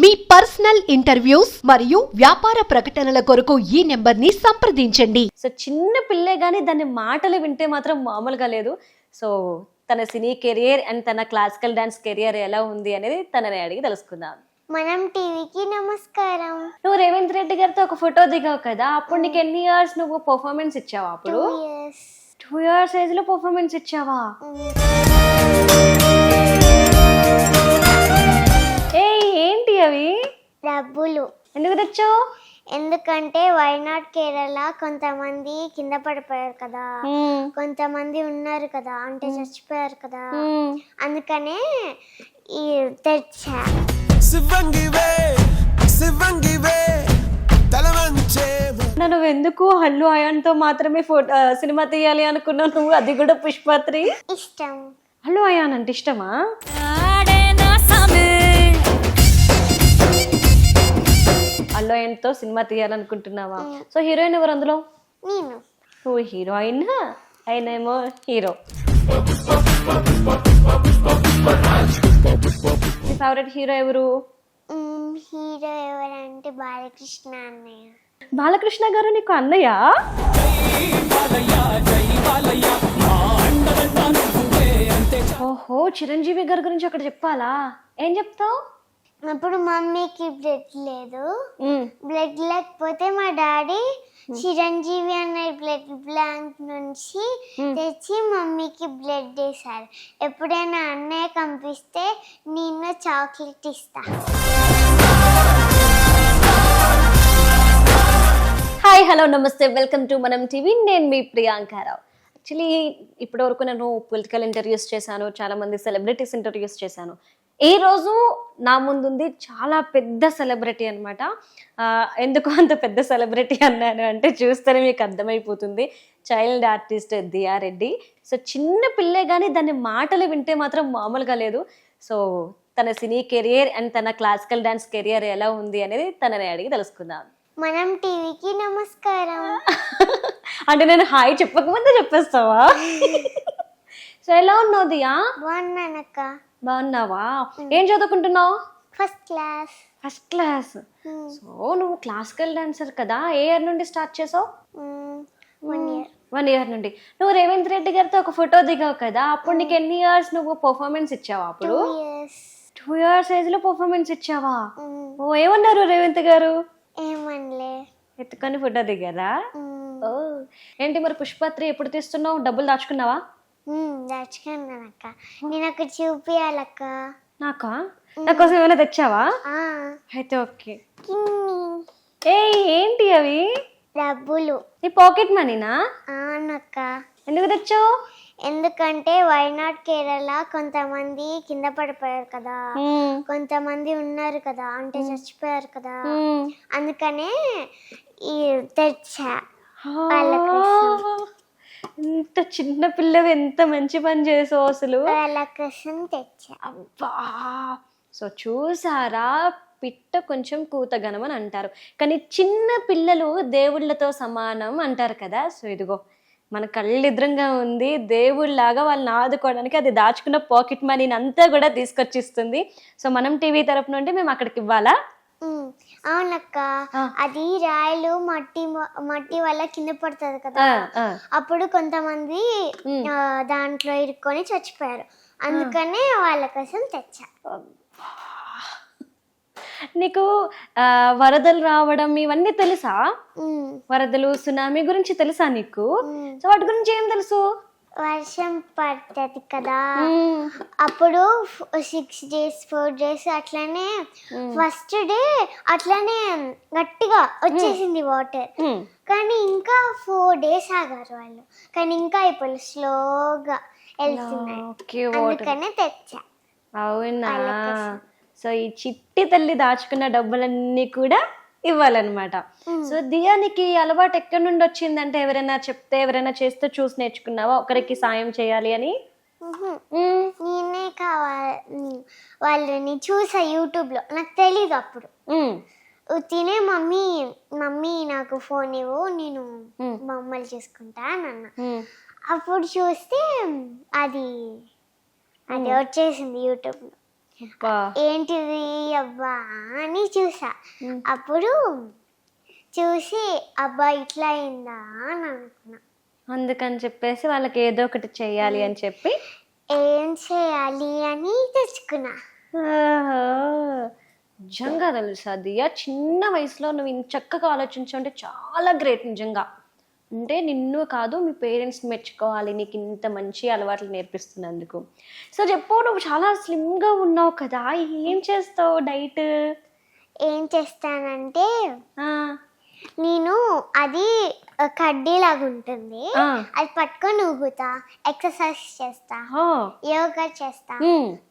మీ personal interviews మరియు వ్యాపార ప్రకటనల కొరకు ఈ నెంబర్ని సంప్రదించండి. సో చిన్న పిల్లే కానీ దాని మాటలు వింటే మాత్రం మామూలుగా లేదు. సో తన సినీ కెరియర్ అండ్ తన క్లాసికల్ డాన్స్ కెరియర్ ఎలా ఉంది అనేది తనని అడిగి తెలుసుకుందాం. మనం టీవీకి నమస్కారం. నువ్వు రేవంత్ రెడ్డి గారితో ఒక ఫోటో దిగావు కదా అప్పుడు నీకు ఎన్ని ఇయర్స్ నువ్వు పర్ఫార్మెన్స్ ఇచ్చావా అప్పుడు? ఇయర్స్ టూ ఇయర్స్ ఏజ్లో పర్ఫార్మెన్స్ ఇచ్చావా? ఏంటి అవి? డబ్బులు. ఎందుకు తెచ్చావు? ఎందుకంటే వైనాడ్ కేరళ కొంతమంది కింద పడిపోయారు కదా. కొంతమంది ఉన్నారు కదా. అంటే చచ్చిపోయారు కదా. అందుకనే ఈ తెచ్చా. శివంగివే శివంగివే నువ్వు ఎందుకు హల్లు అయాన్తో మాత్రమే ఫోటో సినిమా తీయాలి అనుకున్నావు? నువ్వు అది కూడా పుష్పత్రి? ఇష్టం. హల్లు అయాన్ అంటే ఇష్టమా? అల్లు అయాన్తో సినిమా తీయాలనుకుంటున్నావా? సో హీరోయిన్ ఎవరు అందులో? నేను. నువ్వు హీరోయిన్? ఏమో హీరో. నీ ఫేవరెట్ హీరో ఎవరు? హీరో ఎవరంటే బాలకృష్ణ అన్నయ్య. బాలకృష్ణ గారు నీకు అన్నయ్య? ఓహో చిరంజీవి గారి గురించి అక్కడ చెప్పాలా? ఏం చెప్తావు? అప్పుడు మమ్మీకి బ్లడ్ లేదు. బ్లడ్ లేకపోతే మా డాడీ చిరంజీవి అనే బ్లడ్ బ్లాంక్ నుంచి తెచ్చి మమ్మీకి బ్లడ్ వేశారు. ఎప్పుడైనా అన్నయ్య కనిపిస్తే నేను చాక్లెట్ ఇస్తా. హాయ్ హలో నమస్తే. వెల్కమ్ టు మనం టీవీ నేను మీ ప్రియాంకారావు యాక్చువల్లీ ఇప్పటివరకు నేను పొలిటికల్ ఇంటర్వ్యూస్ చేశాను చాలా మంది సెలబ్రిటీస్ ఇంటర్వ్యూస్ చేశాను. ఈ రోజు నా ముందుంది చాలా పెద్ద సెలబ్రిటీ అనమాట ఎందుకు అంత పెద్ద సెలబ్రిటీ అన్నాను అంటే చూస్తేనే మీకు అర్థమైపోతుంది. Child artist Diya Reddy. So చిన్న పిల్లే కానీ దాని మాటలు వింటే మాత్రం మామూలుగా లేదు. సో తన సినీ కెరియర్ అండ్ తన క్లాసికల్ డాన్స్ కెరియర్ ఎలా ఉంది అనేది తనని అడిగి తెలుసుకుందాం. మనం టీవీకి నమస్కారం. అంటే నేను హాయ్ చెప్పకముందే చెప్పేస్తావా? సో ఎలా ఉన్నావు దియా? బాగున్నానక్క. బాగున్నావా? ఏం చదువుకుంటున్నావు? First class first class so నువ్వు క్లాసికల్ డాన్సర్ కదా? ఏ ఇయర్ నుండి స్టార్ట్ చేసావు? వన్ ఇయర్ వన్ ఇయర్ నుండి. నువ్వు రేవంత్ రెడ్డి గారితో ఒక ఫోటో దిగావు కదా? అప్పుడు నీకు ఎన్ని ఇయర్స్ నువ్వు పర్ఫార్మెన్స్ ఇచ్చావా అప్పుడు? టూ ఇయర్స్ ఏజ్లో పర్ఫార్మెన్స్ ఇచ్చావా? ఓ ఏమన్నారు రేవంత్ గారు? ఏమనలే. ఎత్తుకొని ఫోటో దిగారా? ఓ ఏంటి మరి పుష్పత్రి ఎప్పుడు తీస్తున్నావు? డబ్బులు దాచుకున్నావా? దాచుకున్నానక్క నేను అక్కడ చూపియాలక్క. నాకా? నా కోసం ఏమైనా తెచ్చావా? ఆ, అయితే ఓకే. ఏ ఏంటి అవి? డబ్బులు. నీ పాకెట్ మనీనా? అవునక్క. ఎందుకు తెచ్చావు? ఎందుకంటే వైనాడ్ కేరళ కొంతమంది కింద పడిపోయారు కదా. కొంతమంది ఉన్నారు కదా. అంటే చచ్చిపోయారు కదా. అందుకనే ఈ తెచ్చా. వాళ్ళ. ఇంత చిన్న పిల్లవి ఎంత మంచి పని చేసావు అసలు? కోసం తెచ్చా. అబ్బా! సో చూసారా? పిట్ట కొంచెం కూతగనం అని అంటారు. కానీ చిన్న పిల్లలు దేవుళ్ళతో సమానం అంటారు కదా? సో ఇదిగో మన కళ్ళెదురంగా ఉంది. దేవుళ్ళలాగా వాళ్ళని ఆదుకోవడానికి అది దాచుకున్న పాకెట్ మనీని అంతా కూడా తీసుకొచ్చిస్తుంది. సో మనం టీవీ తరపు నుండి మేము అక్కడికి ఇవ్వాలా? అవునక్క. అది రాయలు మట్టి మట్టి వల్ల కింద పడుతుంది కదా. అప్పుడు కొంతమంది దాంట్లో ఇరుక్కొని చచ్చిపోయారు. అందుకనే వాళ్ళ కోసం తెచ్చా. నీకు వరదలు రావడం ఇవన్నీ తెలుసా? వరదలు సునామీ గురించి తెలుసా నీకు. సో వాటి గురించి ఏం తెలుసు? వర్షం పడుతుంది కదా. అప్పుడు సిక్స్ డేస్ ఫోర్ డేస్ అట్లనే ఫస్ట్ డే అట్లనే గట్టిగా వచ్చేసింది వాటర్. కానీ ఇంకా ఫోర్ డేస్ ఆగారు వాళ్ళు. కానీ ఇంకా ఇప్పుడు స్లోగా వెళ్తున్నాయి. అందుకనే తెచ్చా. అవునా? సో ఈ చిట్టి తల్లి దాచుకున్న డబ్బులన్నీ కూడా ఇవ్వాలన్నమాట. సో దియానికి అలవాటు ఎక్కడి నుండి వచ్చిందంటే ఎవరైనా చెప్తే ఎవరైనా చేస్తే చూసి నేర్చుకున్నావా? ఒకరికి సాయం చేయాలి అని? నేనే కావాలి. వాళ్ళని చూసా యూట్యూబ్లో. నాకు తెలీదు అప్పుడు. తినే మమ్మీ మమ్మీ నాకు ఫోన్ ఇవ్వు నేను. బొమ్మలు చేసుకుంటా అని అన్న. అప్పుడు చూస్తే అది అది వచ్చేసింది యూట్యూబ్లో. ఏంటిది అబ్బా అని చూసా. అప్పుడు చూసి అబ్బా ఇట్లా అయిందా అని అనుకున్నా. అందుకని చెప్పేసి వాళ్ళకి ఏదో ఒకటి చెయ్యాలి అని చెప్పి. ఏం చేయాలి అని తెచ్చుకున్నా. నిజంగా తెలుసా? దియా చిన్న వయసులో నువ్వు ఇంత చక్కగా ఆలోచించంటే చాలా గ్రేట్ నిజంగా. అంటే నిన్ను కాదు మీ పేరెంట్స్ మెచ్చుకోవాలి. నీకు ఇంత మంచి అలవాట్లు నేర్పిస్తున్నందుకు. సో చెప్పు నువ్వు చాలా స్లిమ్గా ఉన్నావు కదా. ఏం చేస్తావు డైట్? ఏం చేస్తానంటే నేను అది కడ్డీలాగా ఉంటుంది. అది పట్టుకొని ఊగుతా. ఎక్సర్సైజ్ చేస్తా. యోగా చేస్తా.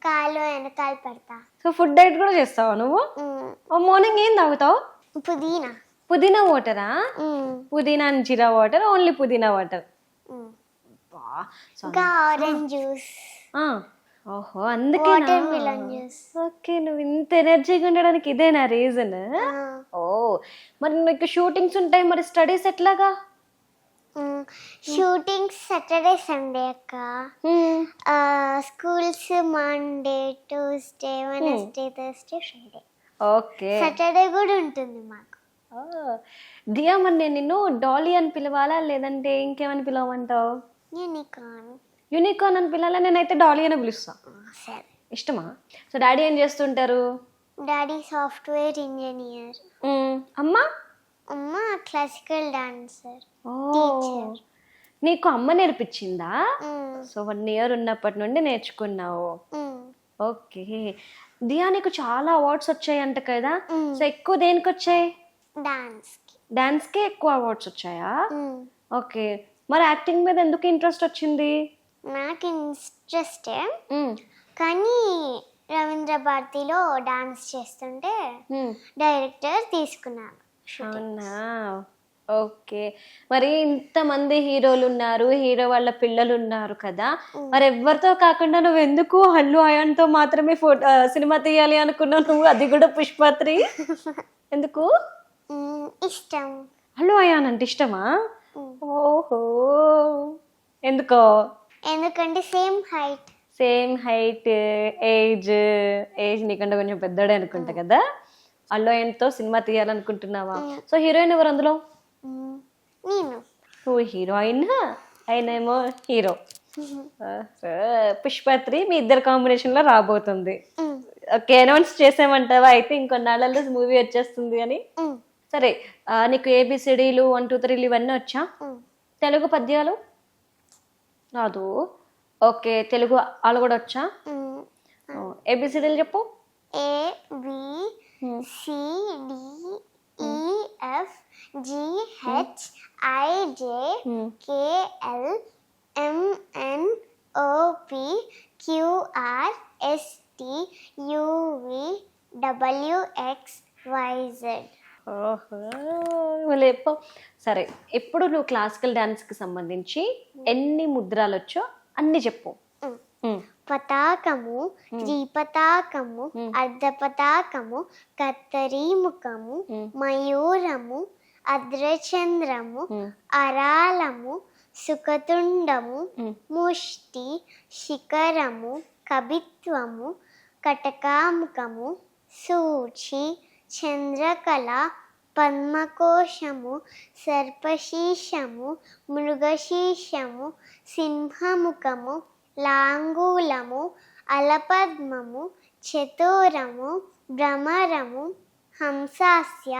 కాలు వెనకాల పెడతా. సో ఫుడ్ డైట్ కూడా చేస్తావా నువ్వు? మార్నింగ్ ఏం తాగుతావు? పుదీనా. పుదీనా వాటరా పుదీనా అండ్ జీరా వాటర్ ఓన్లీ పుదీనా వాటర్. ఇంకా ఆరెంజ్ జ్యూస్ ఓహో అందుకే ఓకే నువ్వు ఇంత ఎనర్జీగా ఉండడానికి ఇదేనా రీజన్ ఓ. మరి నీకు షూటింగ్స్ ఉంటాయి మరి స్టడీస్ ఎట్లాగా? షూటింగ్ సాటర్డే సండే అక్క. Schools Monday Tuesday Wednesday Thursday Friday okay. Saturday కూడా ఉంటుంది మాకు. దియా మరి నేను నిన్ను డాలీ అని పిలవాలా లేదంటే ఇంకేమని పిలవమంటావు? యూనికార్న్ యూనికార్న్ అని పిలవాలా? నేనైతే డాలీ అని పిలుస్తా. సరే. ఇష్టమా? సో డాడీ ఏం చేస్తుంటారు? డాడీ సాఫ్ట్వేర్ ఇంజనీర్ మ్మ్. అమ్మా? అమ్మ క్లాసికల్ డాన్సర్ నీకు అమ్మ నేర్పించిందా? సో వన్ ఇయర్ ఉన్నప్పటి నుండి నేర్చుకున్నావు. ఓకే. దియా నీకు చాలా అవార్డ్స్ వచ్చాయంట కదా? సో ఎక్కువ దేనికి వచ్చాయి డాన్స్కి డాన్స్కే ఎక్కువ అవార్డ్స్ వచ్చాయా? ఓకే. మరి యాక్టింగ్ మీద ఎందుకు ఇంట్రెస్ట్ వచ్చింది? నాకు ఇంట్రెస్టే. కానీ రవీంద్ర భారతిలో డాన్స్ చేస్తుంటే. డైరెక్టర్ తీసుకున్నాను అవునా? ఓకే. మరి ఇంతమంది హీరోలు ఉన్నారు హీరో వాళ్ళ పిల్లలు ఉన్నారు కదా. మరి ఎవరితో కాకుండా నువ్వు ఎందుకు హల్లు అయాన్తో మాత్రమే ఫోటో సినిమా తీయాలి అనుకున్నావు నువ్వు? అది కూడా పుష్పత్రి ఎందుకు? ఇష్టం. హల్లు అయాన్ అంటే ఇష్టమా? ఓహో. ఎందుకో? ఎందుకంటే same height. Same height age age నీకంటే కొంచెం పెద్దోడే అనుకుంటా కదా? అల్లు అయాన్తో సినిమా తీయాలనుకుంటున్నావా? సో హీరోయిన్ ఎవరు అందులో? నేను. నువ్వు హీరోయిన్? ఆయనేమో హీరో. పుష్పత్రి మీ ఇద్దరు కాంబినేషన్లో రాబోతుంది ఓకే అనౌన్స్ చేసామంటావా? అయితే ఇంకొన్నాళ్ళల్లో మూవీ వచ్చేస్తుంది అని? సరే నీకు ఏబిసిడీలు వన్ టూ త్రీలు ఇవన్నీ వచ్చా. తెలుగు పద్యాలు? రాదు. ఓకే తెలుగు వాళ్ళు కూడా వచ్చా. ఏబిసిడీలు చెప్పు. A B C D E F G H I J K L M N O P Q R S T U V W X Y Z చెప్పు. సరే ఎప్పుడు నువ్వు క్లాసికల్ డాన్స్కి సంబంధించి ఎన్ని ముద్రాలు వచ్చో అన్ని చెప్పు. పతాకము త్రిపతాకము అర్ధపతాకము కత్తరీముఖము మయూరము అద్రచంద్రము అరాలము సుఖతుండము ముష్టి శిఖరము కవిత్వము కటకాముఖము సూచి చంద్రకళ పద్మకోశము సర్పశీషము మృగశీషము సింహముఖము లాంగూలము అలపద్మము చతురము భ్రమరము హంసాస్య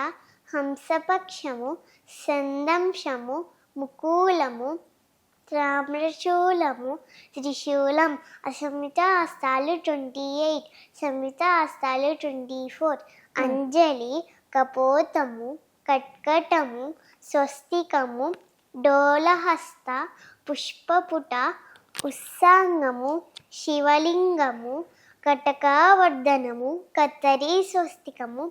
హంసపక్షము సందంశము ముకూలము తామ్రశూలము త్రిశూలం అసమిత హస్తాలు ట్వంటీ ఎయిట్ సమిత హస్తాలు ట్వంటీ ఫోర్ అంజలి కపోతము కట్కటము స్వస్తికము డోలహస్త పుష్పపుట ఉత్సాంగము శివలింగము కటకావర్ధనము కత్తరి స్వస్తికము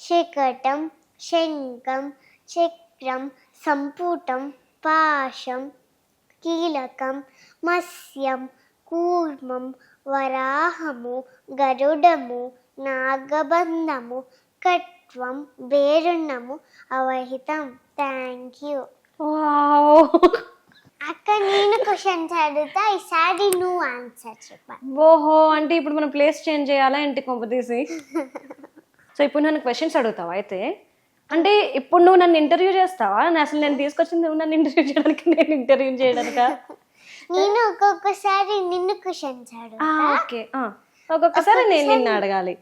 శకటం శంఖం చక్రం సంపుటం పాశం కీలకం మత్స్యం కూర్మం వరాహము గరుడము నాగబంధము కట్వం బేరుణము అవహితం. థ్యాంక్ యూ అక్క నేను క్వశ్చన్స్ అడుగుతా ఈసారి నువ్వు ఆన్సర్ చెప్పాలి ఓహో అంటే ఇప్పుడు మనం ప్లేస్ చేంజ్ చేయాలా ఇంటి కొంప తీసి సో ఇప్పుడు నన్ను క్వశ్చన్స్ అడుగుతావా అయితే? అంటే ఇప్పుడు నువ్వు నన్ను ఇంటర్వ్యూ చేస్తావా? అసలు నేను తీసుకొచ్చింది నువ్వు నన్ను ఇంటర్వ్యూ చేయడానికి నేను ఇంటర్వ్యూ చేయడానికా? నేను ఒక్కొక్కసారి నిన్ను క్వశ్చన్స్ ఓకే. ఒక్కొక్కసారి నేను నిన్ను అడగాలి.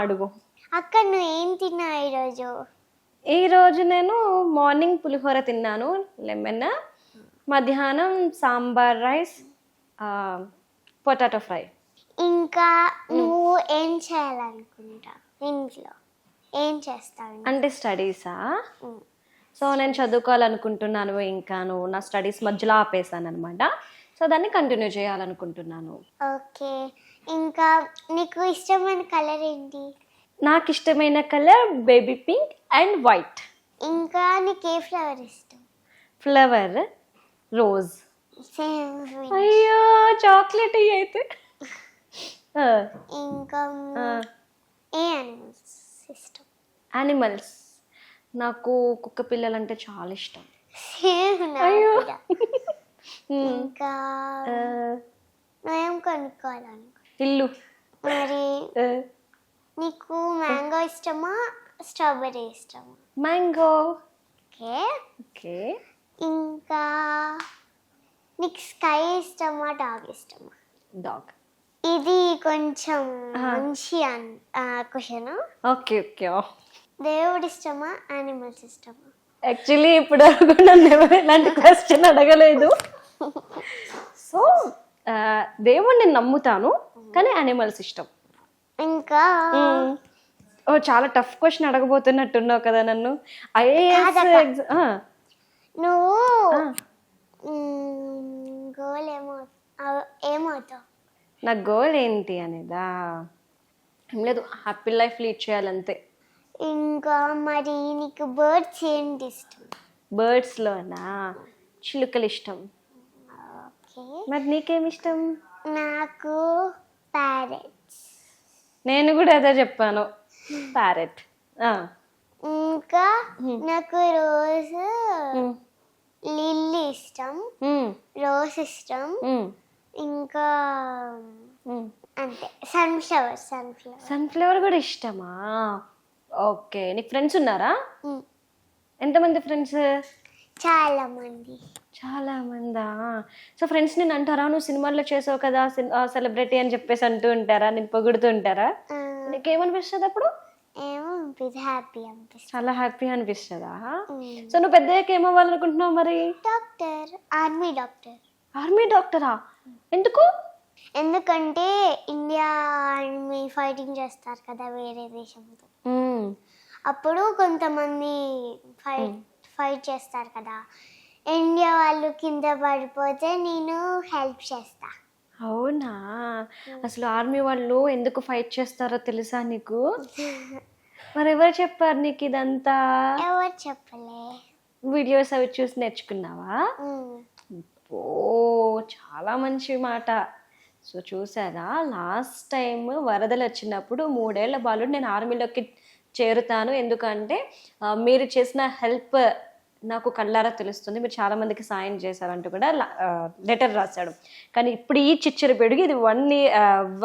అడుగు. అక్క నువ్వు ఏం తిన్నావు ఈరోజు? ఈ రోజు నేను మార్నింగ్ పులిహోర తిన్నాను లెమన్ మధ్యాహ్నం సాంబార్ రైస్ పొటాటో ఫ్రై. ఇంకా నువ్వు ఏం చేయాలనుకుంటా ఇంట్లో? ఏం చేస్తావు? అంటే స్టడీసా. సో నేను చదువుకోవాలనుకుంటున్నాను ఇంకాను నా స్టడీస్ మధ్యలో ఆపేసాను అనమాట సో దాన్ని కంటిన్యూ చేయాలనుకుంటున్నాను. ఓకే. ఇంకా నీకు ఇష్టమైన కలర్ ఏంటి? నాకు ఇష్టమైన colour baby pink and white. ఇంకా నీకు ఏ ఫ్లవర్ ఇష్టం? Flower rose. సేమ్ అయ్యో చాక్లెట్ అయితే. ఇంకా. ఏ అనిమల్స్? యానిమల్స్ నాకు కుక్క పిల్లలంటే చాలా ఇష్టం. అయ్యో. మ్మ్. ఇంకా నువ్వేం కొనుక్కోవాలనుకో ఇల్లు. మరి నీకు మ్యాంగో ఇష్టమా? స్ట్రాబెర్రీ ఇష్టమా? Mango okay. ఓకే. ఇంకా నీకు స్కై ఇష్టమా? డాగ్ ఇష్టమా? డాగ్ ఇది కొంచెం. మంచి క్వశ్చన్ ఓకే ఓకే. దేవుడు ఇష్టమా యానిమల్స్ ఇష్టమా? యాక్చువల్లీ ఇప్పుడు వరకు నన్ను ఎవరు ఇలాంటి క్వశ్చన్ అడగలేదు. సో దేవుణ్ణి నేను నమ్ముతాను కానీ యానిమల్స్ ఇష్టం. ఇంకా? ఓ చాలా టఫ్ క్వశ్చన్ అడగబోతున్నట్టున్నావు కదా నన్ను. ఐఏఎస్. నువ్వు గోల్ ఏమో ఏమవుతావు? నా గోల్ ఏంటి అనేదా? ఏం లేదు హ్యాపీ లైఫ్ లీడ్ చేయాలంతే. ఇంకా మరి నీకు బర్డ్స్ ఏంటి ఇష్టం? బర్డ్స్లోనా చిలుకలు ఇష్టం. ఓకే. మరి నీకేమి ఇష్టం? నాకు ప్యారెట్స్ నేను కూడా అదే చెప్పాను. ప్యారెట్ ఇంకా నాకు రోజ్ లిల్లీ ఇష్టం. రోజ్ ఇష్టం. ఇంకా అంతే. సన్ఫ్లవర్ సన్ఫ్లవర్ సన్ఫ్లవర్ కూడా ఇష్టమా? ఓకే. నీకు ఫ్రెండ్స్ ఉన్నారా? ఎంతమంది ఫ్రెండ్స్? చాలా మంది చాలా మందా సో ఫ్రెండ్స్ నేను అంటారా నువ్వు సినిమాల్లో చేసావు కదా సెలబ్రిటీ అని చెప్పేసి అంటూ ఉంటారా నేను పొగుడుతూ ఉంటారా? ఆ, నీకేమనిపిస్తుంది అప్పుడు? హ్యాపీ అనిపిస్తుంది చాలా హ్యాపీ అనిపిస్తుందా. సో నువ్వు పెద్దయ్యాక ఏమవ్వాలనుకుంటున్నావు మరి? Doctor army doctor. ఆర్మీ డాక్టరా? ఎందుకు? ఎందుకంటే ఇండియా ఆర్మీ ఫైటింగ్ చేస్తారు కదా వేరే దేశంతో. అప్పుడు కొంతమంది ఫైట్ ఫైట్ చేస్తారు కదా. ఇండియా వాళ్ళు కింద పడిపోతే నేను హెల్ప్ చేస్తా. అవునా? అసలు ఆర్మీ వాళ్ళు ఎందుకు ఫైట్ చేస్తారో తెలుసా నీకు? మరి ఎవరు చెప్పారు నీకు ఇదంతా? ఎవరు చెప్పలే. వీడియోస్ అవి చూసి నేర్చుకున్నావా. ఓ చాలా మంచి మాట. సో చూసారా లాస్ట్ టైం వరదలు వచ్చినప్పుడు మూడేళ్ళ బాలుడు నేను ఆర్మీలోకి చేరుతాను. ఎందుకంటే మీరు చేసిన హెల్ప్ నాకు కళ్ళారా తెలుస్తుంది. మీరు చాలా మందికి సాయం చేశారంటూ కూడా లెటర్ రాశాడు. కానీ ఇప్పుడు ఈ చిచ్చర పెడుగు ఇది వన్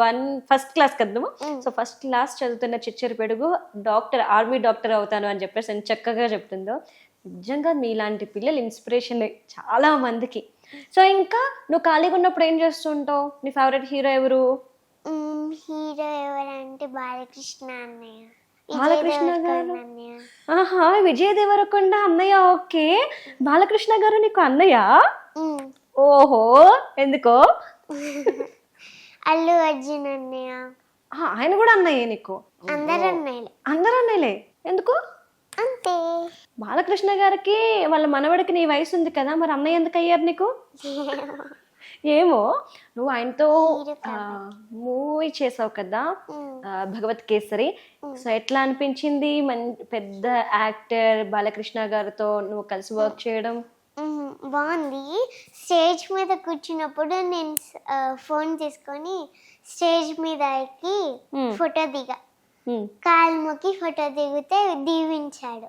వన్ ఫస్ట్ క్లాస్ కదా? సో ఫస్ట్ క్లాస్ చదువుతున్న చిచ్చర పెడుగు డాక్టర్ ఆర్మీ డాక్టర్ అవుతాను అని చెప్పేసి చక్కగా చెప్తుందో నిజంగా మీలాంటి పిల్లలు ఇన్స్పిరేషన్ చాలా మందికి. సో ఇంకా నువ్వు ఖాళీగా ఉన్నప్పుడు ఏం చేస్తుంటావు? నీ ఫేవరెట్ హీరో ఎవరు. హీరో ఎవరంటే బాలకృష్ణ అన్నయ్య. బాలకృష్ణ గారు? ఆహా విజయ్ దేవరకొండ అన్నయ్య ఓకే. బాలకృష్ణ గారు నీకు అన్నయ్య. ఓహో ఎందుకో? అల్లు అర్జున్ అన్నయ్య. ఆయన కూడా అన్నయ్యే నీకు. అందరు అన్నయ్యలే. అందరూ అన్నయ్యలే. ఎందుకు? అంతే. బాలకృష్ణ గారికి వాళ్ళ మనవడికి నీ వయసు ఉంది కదా మరి అన్నయ్య ఎందుకు అయ్యారు నీకు? ఏమో నువ్వు ఆయనతో మూవీ చేసావు కదా భగవత్ కేసరి. సో ఎట్లా అనిపించింది మన్ పెద్ద యాక్టర్ బాలకృష్ణ గారితో నువ్వు కలిసి వర్క్ చేయడం. బాగుంది. స్టేజ్ మీద కూర్చున్నప్పుడు నేను ఫోన్ తీసుకొని స్టేజ్ మీద ఎక్కి. ఫోటో దిగ. కాలు మొక్కి ఫోటో దిగితే దీవించాడు.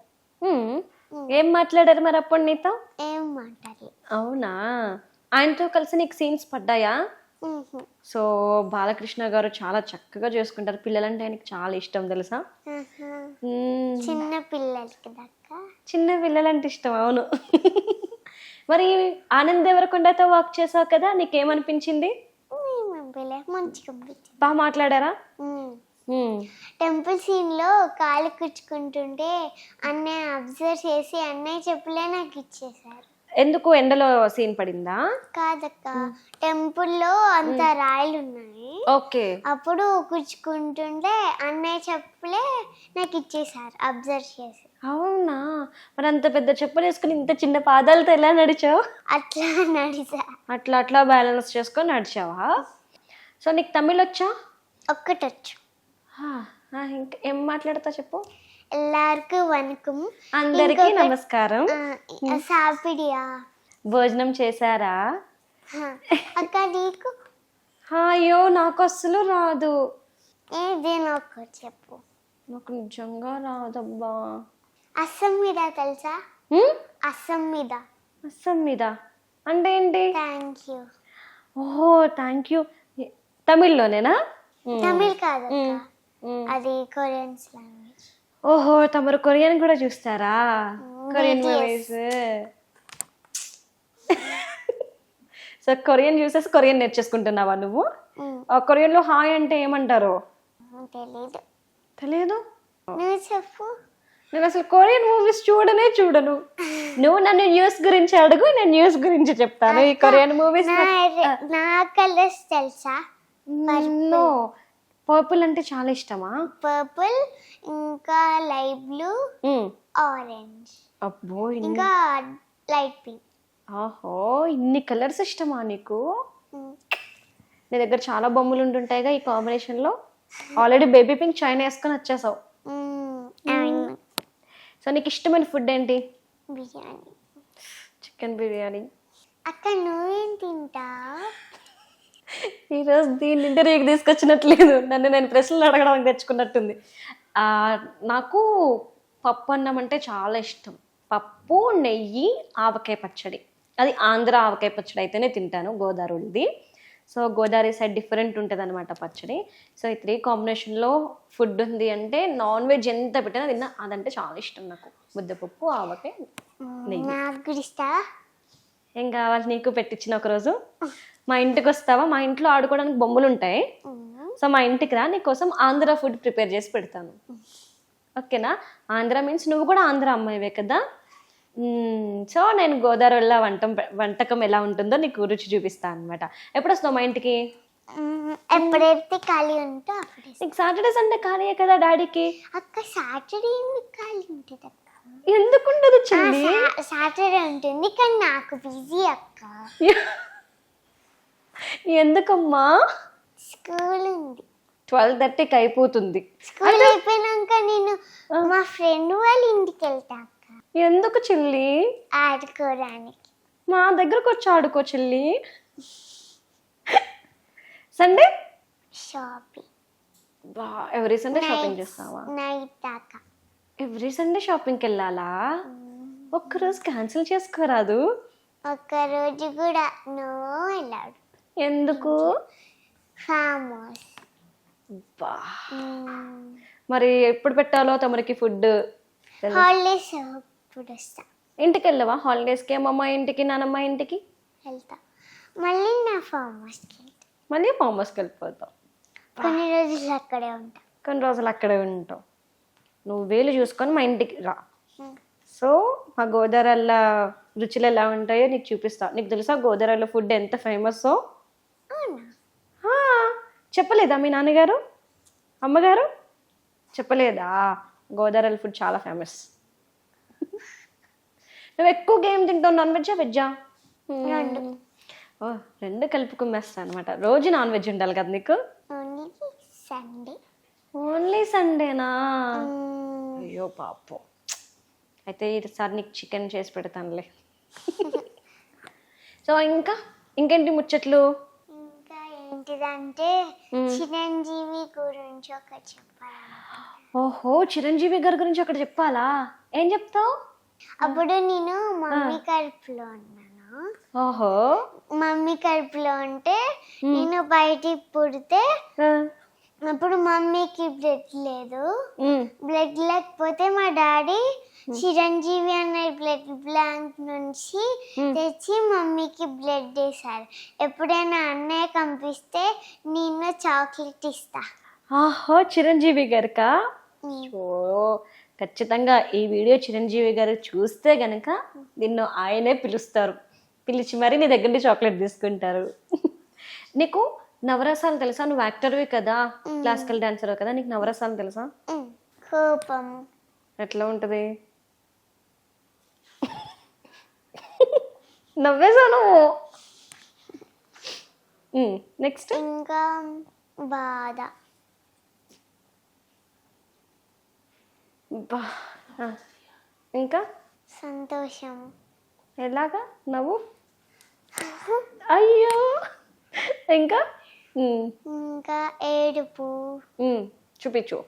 ఏం మాట్లాడారు మరి అప్పుడు నీతో? ఏం మాట్లాడలేదు అవునా? ఆయనతో కలిసి నీకు సీన్స్ పడ్డాయా. సో బాలకృష్ణ గారు చాలా చక్కగా చేసుకుంటారు. పిల్లలంటే ఆయనకి చాలా ఇష్టం తెలుసా. చిన్న పిల్లలకి దక్క చిన్న పిల్లలంటే ఇష్టం అవును. మరి ఆనంద్ దేవరకొండతో వర్క్ చేసావు కదా నీకేమనిపించింది? మంచిగా. బాగా మాట్లాడారా. టెంపుల్ సీన్లో కాలు కుచ్చుకుంటుంటే అన్నయ్య అబ్జర్వ్ చేసి అన్నయ్య చెప్పులే నాకు ఇచ్చేసారు ఎందుకు? ఎండలో సీన్ పడిందా? కాదక్క. టెంపుల్లో అంత రాయలు ఉన్నాయి. ఓకే. అప్పుడు కుచ్చుకుంటుంటే అన్నయ్య చెప్పులే నాకు ఇచ్చేసారు అబ్జర్వ్ చేసి. అవునా? మరి అంత పెద్ద చెప్పులు వేసుకుని ఇంత చిన్న పాదాలతో ఎలా నడిచావు? అట్లా నడిచా. అట్లా అట్లా బ్యాలెన్స్ చేసుకొని నడిచావా? సో నీకు తమిళ్ వచ్చా ఒక్కటొచ్చు. ఇంకా ఏం మాట్లాడతా చెప్పు? ఎల్లార్కు వణకం అందరికీ నమస్కారం. సాపిడియా భోజనం చేశారా. అక్క నీకు? అయ్యో నాకు అస్సలు రాదు. ఏదేనో ఒక్కటి చెప్పు. నాకు నిజంగా రాదబ్బా. అస్సం మీద తెలుసా? అస్సం మీద. అస్సాం మీద. అంటే ఏంటి? Thank you. ఓహో థ్యాంక్ యూ. తమిళ్ళోనేనా. తమిళ్ కాదు. అది కొరియన్స్ లాంగ్వేజ్ ఓహో తమరు కొరియన్ కూడా చూస్తారా? కొరియన్. మూవీస్ సో కొరియన్ చూసేసి కొరియన్ నేర్చేసుకుంటున్నావా నువ్వు? ఆ కొరియన్లో హాయ్ అంటే ఏమంటారు? తెలీదు. తెలియదు నువ్వు చెప్పు. నేను అసలు కొరియన్ మూవీస్ చూడనే చూడను. నువ్వు నన్ను న్యూస్ గురించి అడుగు నేను న్యూస్ గురించి చెప్తాను. ఈ కొరియన్ మూవీస్ నా కలర్స్ తెలుసా? నో పర్పుల్ అంటే చాలా ఇష్టమా? పర్పుల్ ఇంకా లైట్ బ్లూ. ఆరెంజ్ అబ్బో ఇంకా లైట్ పింక్ ఆహో ఇన్ని కలర్స్ ఇష్టమా నీకు? నీ దగ్గర చాలా బొమ్మలు ఉంటుంటాయిగా ఈ కాంబినేషన్లో. ఆల్రెడీ బేబీ పింక్ చైన్ వేసుకొని వచ్చేసావు. సో నీకు ఇష్టమైన ఫుడ్ ఏంటి? బిర్యానీ చికెన్ బిర్యానీ అక్క నువ్వేం తింటావు? ఈరోజు దీన్ని ఇంటర్వ్యూకి తీసుకొచ్చినట్లేదు. నన్ను నేను ప్రశ్నలు అడగడానికి తెచ్చుకున్నట్టుంది. ఆ, నాకు పప్పు అన్నం అంటే చాలా ఇష్టం. పప్పు నెయ్యి ఆవకాయ పచ్చడి. అది ఆంధ్ర ఆవకాయ పచ్చడి అయితేనే తింటాను గోదావరిది. సో గోదావరి సైడ్ డిఫరెంట్ ఉంటుంది అనమాట పచ్చడి. సో ఈ త్రీ కాంబినేషన్లో ఫుడ్ ఉంది అంటే నాన్ వెజ్ ఎంత పెట్టినా తిన్నా అదంటే చాలా ఇష్టం నాకు. ముద్దపప్పు ఆవకాయ నెయ్యి. నాకు ఏం కావాలి నీకు పెట్టించిన ఒకరోజు? మా ఇంటికి వస్తావా మా ఇంట్లో ఆడుకోవడానికి బొమ్మలు ఉంటాయి సో మా ఇంటికి రా నీకోసం ఆంధ్ర ఫుడ్ ప్రిపేర్ చేసి పెడతాను. ఓకేనా? ఆంధ్ర మీన్స్ నువ్వు కూడా ఆంధ్ర అమ్మాయివే కదా. సో నేను గోదావరిలో వంటం వంటకం ఎలా ఉంటుందో నీకు రుచి చూపిస్తాను అనమాట ఎప్పుడు వస్తావు మా ఇంటికి. ఎప్పుడైతే ఖాళీ ఉంటే నీకు సాటర్డే సండే ఖాళీయే కదా డాడీకి? అక్క సాటర్డే ఎందుకు ఖాళీ ఉంటుంది అక్క? ఎందుకుండదు చెల్లి? సాటర్డే ఉంటుంది కానీ నాకు బిజీ అక్క. ఎందుకమ్మా? స్కూల్ ఉంది ట్వెల్వ్ థర్టీకి అయిపోతుంది. స్కూల్ అయిపోయినాక నేను మా ఫ్రెండ్ వాళ్ళ ఇంటికి వెళ్తా అక్క. ఎందుకు చెల్లి? ఆడుకోవడానికి. మా దగ్గరకు వచ్చి ఆడుకో చెల్లి. సండే? షాపింగ్. బా ఎవ్రీ సండే షాపింగ్ చేస్తావా నైట్ దాకా. ఎవ్రీ సండే షాపింగ్కి వెళ్ళాలా? ఒక్కరోజు క్యాన్సిల్ చేసుకోరాదు. ఒక్క రోజు కూడా నో వెళ్ళాడు ఎందుకు? ఫామ్ హౌస్ బా మరి ఎప్పుడు పెట్టాలో తమరికి ఫుడ్ హాలిడేస్ ఇప్పుడు వస్తా? ఇంటికి వెళ్ళవా హాలిడేస్కి అమ్మమ్మ ఇంటికి నానమ్మ ఇంటికి? వెళ్తా. మళ్ళీ నా ఫామ్ హౌస్కి వెళ్తా. మళ్ళీ ఫామ్ హౌస్కి వెళ్ళిపోతావు. కొన్ని రోజులు అక్కడే ఉంటా. కొన్ని రోజులు అక్కడే ఉంటావు. నువ్వు వేలు చూసుకొని మా ఇంటికి రా. సో మా గోదావరిల రుచులు ఎలా ఉంటాయో నీకు చూపిస్తా. నీకు తెలుసా గోదావరిలో ఫుడ్ ఎంత ఫేమస్సో చెప్పలేదా మీ నాన్నగారు? అమ్మగారు? చెప్పలేదా? గోదావరి ఫుడ్ చాలా ఫేమస్ నువ్వు ఎక్కువగా ఏం తింటావు నాన్ వెజ్జా వెజ్జా రెండు. ఓ రెండు కలిపి కుమ్మేస్తా అనమాట రోజు నాన్ వెజ్ ఉండాలి కదా నీకు? ఓన్లీ సండే ఓన్లీ సండేనా అయ్యో పాపం. అయితే ఈసారి నీకు చికెన్ చేసి పెడతానులే. సో ఇంకా? ఇంకేంటి ముచ్చట్లు? ఏంటిదంటే చిరంజీవి గురించి ఒక చెప్పాలి ఓహో చిరంజీవి గారి గురించి అక్కడ చెప్పాలా? ఏం చెప్తావు? అప్పుడు నేను మమ్మీ కడుపులో ఉన్నాను. ఓహో. మమ్మీ కడుపులో ఉంటే నేను బయటికి పుడితే అప్పుడు మమ్మీకి బ్లడ్ లేదు. బ్లడ్ లేకపోతే మా డాడీ చిరంజీవి అనే బ్లడ్ బ్యాంక్ నుంచి తెచ్చి మమ్మీకి బ్లడ్ వేశారు. ఎప్పుడైనా అన్నయ్య కనిపిస్తే నేను చాక్లెట్ ఇస్తా. ఆహో చిరంజీవి గారికా? ఓ ఖచ్చితంగా ఈ వీడియో చిరంజీవి గారు చూస్తే గనక నిన్ను ఆయనే పిలుస్తారు. పిలిచి మరీ నీ దగ్గర చాక్లెట్ తీసుకుంటారు. నీకు నవరసాలు తెలుసా? నువ్వు యాక్టర్వి కదా? క్లాసికల్ డాన్సర్ కదా? నీకు నవరసాలు తెలుసా? కోపం. ఎట్లా ఉంటుంది? నవ్వేశాను నెక్స్ట్ ఇంకా బాధ. ఇంకా? సంతోషం. ఎలాగా? నవ్వు? అయ్యో! ఇంకా? ఇంకా ఏడుపు. చూపించు.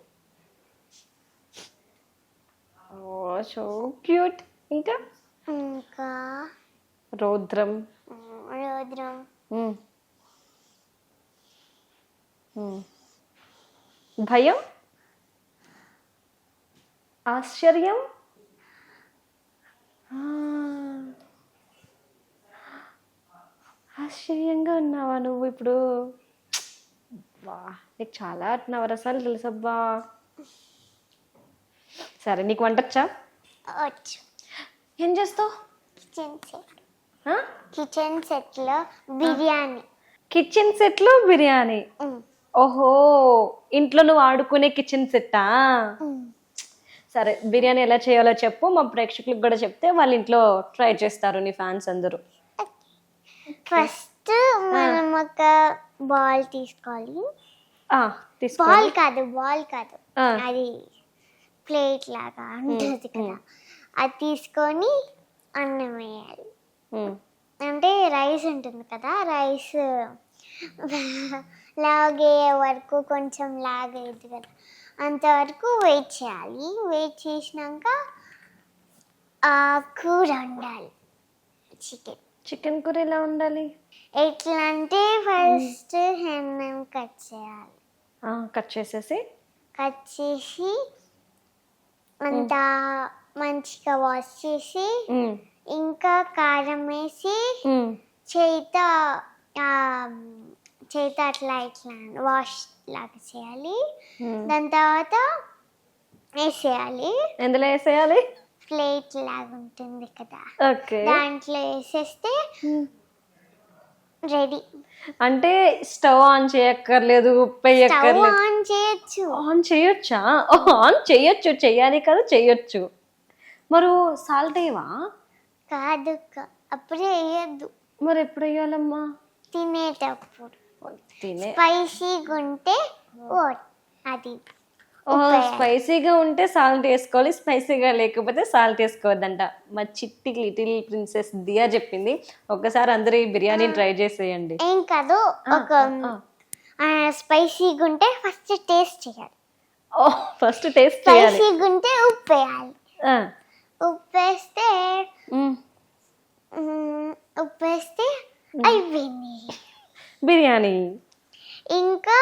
Oh so cute. ఇంకా? ఇంకా? రౌద్రం. రౌద్రం. భయం? ఆశ్చర్యం. ఆశ్చర్యంగా ఉన్నావా నువ్వు ఇప్పుడు? వా నీకు చాలా నవరసాలు తెలుసబ్బా. సరే నీకు వంటొచ్చా వచ్చు? ఏం చేస్తావు? Kitchen set? కిచెన్ సెట్లో బిర్యానీ. కిచెన్ సెట్లో బిర్యానీ? ఓహో ఇంట్లో నువ్వు ఆడుకునే కిచెన్ సెట్టా. సరే బిర్యానీ ఎలా చేయాలో చెప్పు. మా ప్రేక్షకులకు కూడా చెప్తే వాళ్ళ ఇంట్లో ట్రై చేస్తారు నీ ఫ్యాన్స్ అందరూ. ఫస్ట్ మనం ఒక బాల్ తీసుకోవాలి. బాల్ కాదు బాల్ కాదు. అది ప్లేట్ లాగా ఉంటుంది కదా. అది తీసుకొని అన్నం వేయాలి. అంటే రైస్ ఉంటుంది కదా రైస్ లాగే వరకు కొంచెం లాగేది కదా. అంతవరకు వెయిట్ చేయాలి. వెయిట్ చేసినాక ఆ కూర ఉండాలి చికెన్. చికెన్ కూర ఎలా ఉండాలి ఎట్లా అంటే ఫస్ట్ హెన్నం కట్ చేయాలి? కట్ చేసేసి కట్ చేసి అంతా మంచిగా వాష్ చేసి ఇంకా కారం వేసి చేత చేత అట్లా ఇట్లా వాష్ లాగా చేయాలి. దాని తర్వాత వేసేయాలి. ఎందులో వేసేయాలి? ప్లేట్ లాగా ఉంటుంది కదా. దాంట్లో వేసేస్తే రెడీ. అంటే స్టవ్ ఆన్ చేయక్కర్లేదు స్టవ్ ఆన్ చేయొచ్చు. ఆన్ చేయొచ్చా? ఆన్ చేయొచ్చు. చెయ్యాలి కదా చెయ్యొచ్చు మరి సాల్ట్ వేయవా? కాదు క- అప్పుడే వేయద్దు. మరి ఎప్పుడు వేయాలమ్మా? తినేటప్పుడు. తినే స్పైసీగా ఉంటే అది. స్పైసీగా ఉంటే సాల్ట్ వేసుకోవాలి స్పైసీగా లేకపోతే సాల్ట్ వేసుకోవద్దంట. మా చిట్టి లిటిల్ ప్రిన్సెస్ దియా చెప్పింది. ఒక్కసారి అందరూ ఈ బిర్యానీ ట్రై చేసేయండి. ఏం కాదు ఒక. స్పైసీగా ఉంటే ఫస్ట్ టేస్ట్ చేయాలి. ఓ ఫస్ట్ టేస్ట్ చేయాలి. స్పైసీగా ఉంటే ఉప్పు వేయాలి. ఉప్పు వేస్తే ఉప్పు వేస్తే అయిపోయింది బిర్యానీ. ఇంకా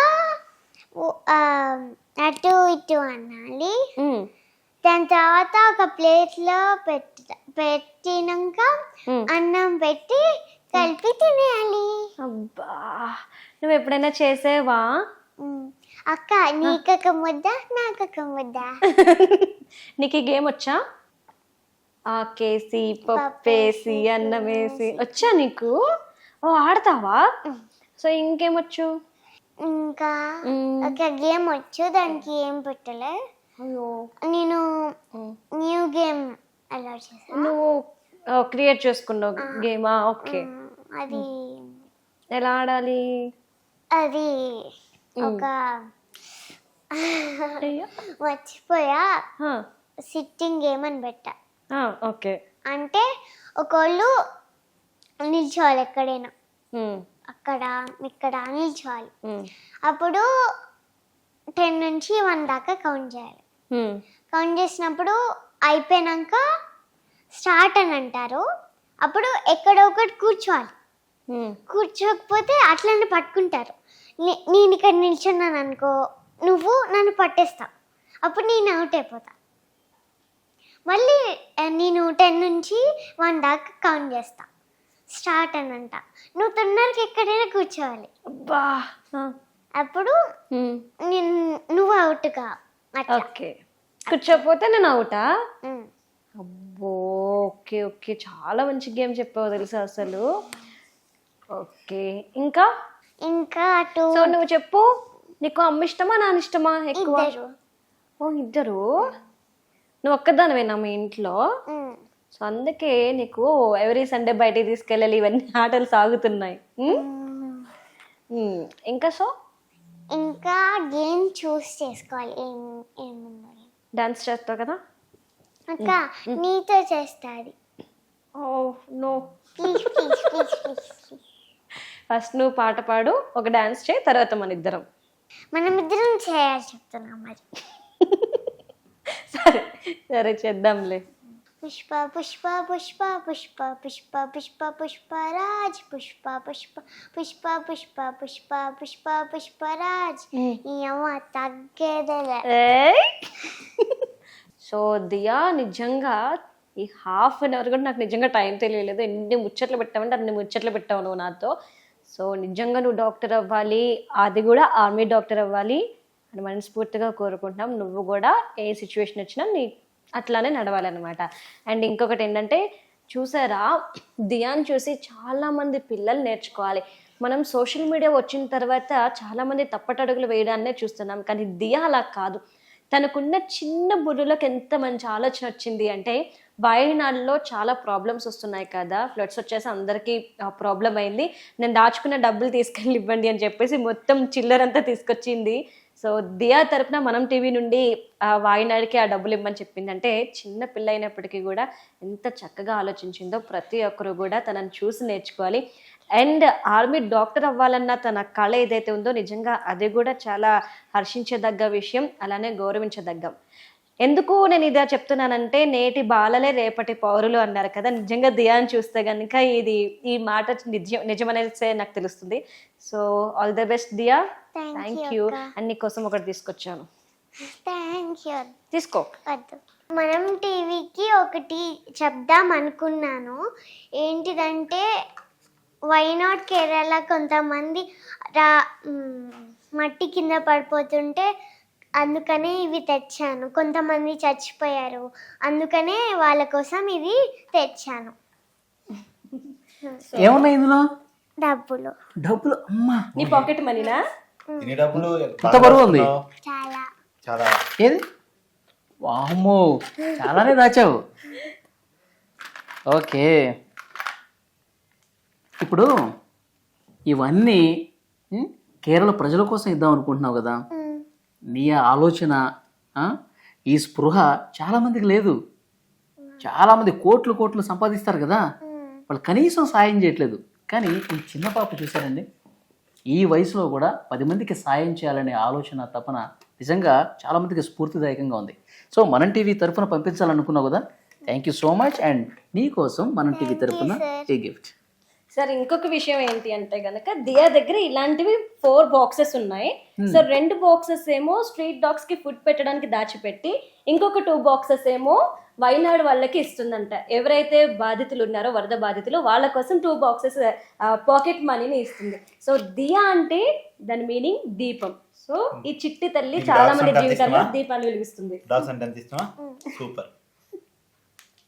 అటు ఇటు అనాలి. దాని తర్వాత ఒక ప్లేట్లో పెట్టి పెట్టినాక. అన్నం పెట్టి కలిపి తినేయాలి. అబ్బా నువ్వు ఎప్పుడైనా చేసేవా. అక్క నీకొక ముద్ద నాకొక ముద్ద. నీకు గేమ్ వచ్చా? ఆకేసి పప్పేసి అన్నం వేసి వచ్చా నీకు? ఓ ఆడతావా? సో ఇంకేమొచ్చు ఇంకా. ఒక గేమ్ వచ్చు దానికి ఏం పెట్టలే. అయ్యో. నేను. న్యూ గేమ్ అలా చేశాను నువ్వు క్రియేట్ చేసుకున్నావు గేమా? ఓకే. అది ఎలా ఆడాలి? అది ఒక. మర్చిపోయా. సిట్టింగ్ గేమ్ అని పెట్టా. ఓకే. అంటే ఒకళ్ళు నిల్చోవాలి ఎక్కడైనా. అక్కడ ఇక్కడ నిల్చోవాలి. అప్పుడు టెన్ నుంచి వన్ దాకా కౌంట్ చేయాలి. కౌంట్ చేసినప్పుడు అయిపోయినాక స్టార్ట్ అని అంటారు. అప్పుడు ఎక్కడో ఒకటి కూర్చోవాలి. కూర్చోకపోతే అట్లనే పట్టుకుంటారు. నేను ఇక్కడ నిల్చున్నాను అనుకో నువ్వు నన్ను పట్టేస్తావు. అప్పుడు నేను అవుట్ అయిపోతా. మళ్ళీ నేను టెన్ నుంచి వన్ దాకా కౌంట్ చేస్తా. స్టార్ట్ అని అంట నువ్వు తొందరకి ఎక్కడైనా కూర్చోవాలి. అబ్బా. అప్పుడు నువ్వు అవుట్గా. అట్లా. ఓకే. కూర్చోపోతే నేను అవుటా. అబ్బో ఓకే ఓకే. చాలా మంచి గేమ్ చెప్పావు తెలుసా అసలు. ఓకే. ఇంకా? ఇంకా అటు సో నువ్వు చెప్పు. నీకు అమ్మ ఇష్టమా నాన్న ఇష్టమా ఎక్కువ? ఇద్దరు. ఓ ఇద్దరు? నువ్వు ఒక్కదానివేనా మీ ఇంట్లో. సో అందుకే నీకు ఎవ్రీ సండే బయటికి తీసుకెళ్ళాలి ఇవన్నీ ఆటలు సాగుతున్నాయి. ఇంకా సో? ఇంకా గేమ్ చూస్ చేసుకోవాలి. ఏం ఏముందో? డాన్స్ చేస్తావు కదా? అక్క నీతో చేస్తాది. Oh no. ఫస్ట్ నువ్వు పాట పాడు ఒక డాన్స్ చేయి తర్వాత మన ఇద్దరం. మనం ఇద్దరం చేయాలి చెప్తున్నాం మరి. సరే సరే చేద్దాంలే. పుష్ప పుష్ప పుష్ప పుష్ప పుష్ప పుష్ప పుష్పరాజ్ పుష్ప పుష్ప పుష్ప పుష్ప పుష్ప పుష్ప పుష్పరాజ్ ఈ అమ్మ తగ్గేదేలే ఏయ్! సో దియా నిజంగా ఈ హాఫ్ అన్ అవర్ కూడా నాకు నిజంగా టైం తెలియలేదు ఎన్ని ముచ్చట్లు పెట్టావంటే అన్ని ముచ్చట్లు పెట్టావు నువ్వు నాతో సో నిజంగా నువ్వు డాక్టర్ అవ్వాలి అది కూడా ఆర్మీ డాక్టర్ అవ్వాలి అని మనస్ఫూర్తిగా కోరుకుంటున్నాం నువ్వు కూడా ఏ సిచ్యువేషన్ వచ్చినా నీ అట్లానే నడవాలన్నమాట. అండ్ ఇంకొకటి ఏంటంటే చూసారా? దియాన్ చూసి చాలామంది పిల్లలు నేర్చుకోవాలి. మనం సోషల్ మీడియా వచ్చిన తర్వాత చాలామంది తప్పటడుగులు వేయడాన్నే చూస్తున్నాం. కానీ దియా అలా కాదు. తనకున్న చిన్న బుర్రలోకి ఎంత మంచి ఆలోచన వచ్చింది అంటే వాయనాడులో చాలా ప్రాబ్లమ్స్ వస్తున్నాయి కదా. ఫ్లడ్స్ వచ్చేసి అందరికీ ప్రాబ్లం అయింది. నేను దాచుకున్న డబ్బులు తీసుకెళ్ళి ఇవ్వండి అని చెప్పేసి మొత్తం చిల్లరంతా తీసుకొచ్చింది. సో దియా తరపున మనం టీవీ నుండి ఆ వాయినాడికి ఆ డబ్బులు ఇవ్వమని చెప్పిందంటే చిన్న పిల్ల అయినప్పటికీ కూడా ఎంత చక్కగా ఆలోచించిందో ప్రతి ఒక్కరు కూడా తనని చూసి నేర్చుకోవాలి. అండ్ ఆర్మీ డాక్టర్ అవ్వాలన్న తన కళ ఏదైతే ఉందో నిజంగా అది కూడా చాలా హర్షించదగ్గ విషయం అలానే గౌరవించదగ్గం. ఎందుకు నేను ఇదే చెప్తున్నానంటే నేటి బాలలే రేపటి పౌరులు అన్నారు కదా. నిజంగా దియాని చూస్తే కనుక ఇది ఈ మాట నిజం నిజమనేసే నాకు తెలుస్తుంది. So all the best Diya. Thank you అక్క. అండ్ నీకోసం ఒకటి తీసుకొచ్చాను. తీసుకో. మనం టీవీకి ఒకటి చెప్దాం అనుకున్నాను. ఏంటిదంటే వైనాట్ కేరళ కొంతమంది రా మట్టి కింద పడిపోతుంటే అందుకనే ఇవి తెచ్చాను. కొంతమంది చచ్చిపోయారు. అందుకనే వాళ్ళ కోసం ఇది తెచ్చాను. ఏమున్నాయి ఇందులో? డబ్బులు. డబ్బులు? అమ్మా. నీ పాకెట్ మనీనా? ఎన్ని డబ్బులు ఎంత బరువు ఉంది? చాలా. చాలా. ఏది? వామ్మో. చాలానే దాచావు. ఓకే. ఇప్పుడు ఇవన్నీ కేరళ ప్రజల కోసం ఇద్దాం అనుకుంటున్నావు కదా? నీ ఆలోచన ఈ స్పృహ చాలామందికి లేదు. చాలామంది కోట్లు కోట్లు సంపాదిస్తారు కదా. వాళ్ళు కనీసం సాయం చేయట్లేదు. కానీ ఈ చిన్న పాప చూశారండి. ఈ వయసులో కూడా పది మందికి సాయం చేయాలనే ఆలోచన తపన నిజంగా చాలా మందికి స్ఫూర్తిదాయకంగా ఉంది. సో మనం టీవీ తరఫున పంపించాలనుకున్నావు కదా. Thank you so much and నీ కోసం మనం టీవీ తరఫున ఈ గిఫ్ట్ సరే ఇంకొక విషయం ఏంటి అంటే గనక దియా దగ్గర ఇలాంటివి ఫోర్ బాక్సెస్ ఉన్నాయి. సో రెండు బాక్సెస్ ఏమో స్ట్రీట్ డాగ్స్కి ఫుడ్ పెట్టడానికి దాచిపెట్టి ఇంకొక టూ బాక్సెస్ ఏమో వైనాడు వాళ్ళకి ఇస్తుందంట. ఎవరైతే బాధితులు ఉన్నారో వరద బాధితులు వాళ్ళ కోసం టూ బాక్సెస్ పాకెట్ మనీని ఇస్తుంది. సో దియా అంటే దాని మీనింగ్ దీపం. సో ఈ చిట్టి తల్లి నీకు చాలా మంది జీవితాల్లో? దీపాలు వెలిగిస్తుంది. ఇష్టమా? సూపర్.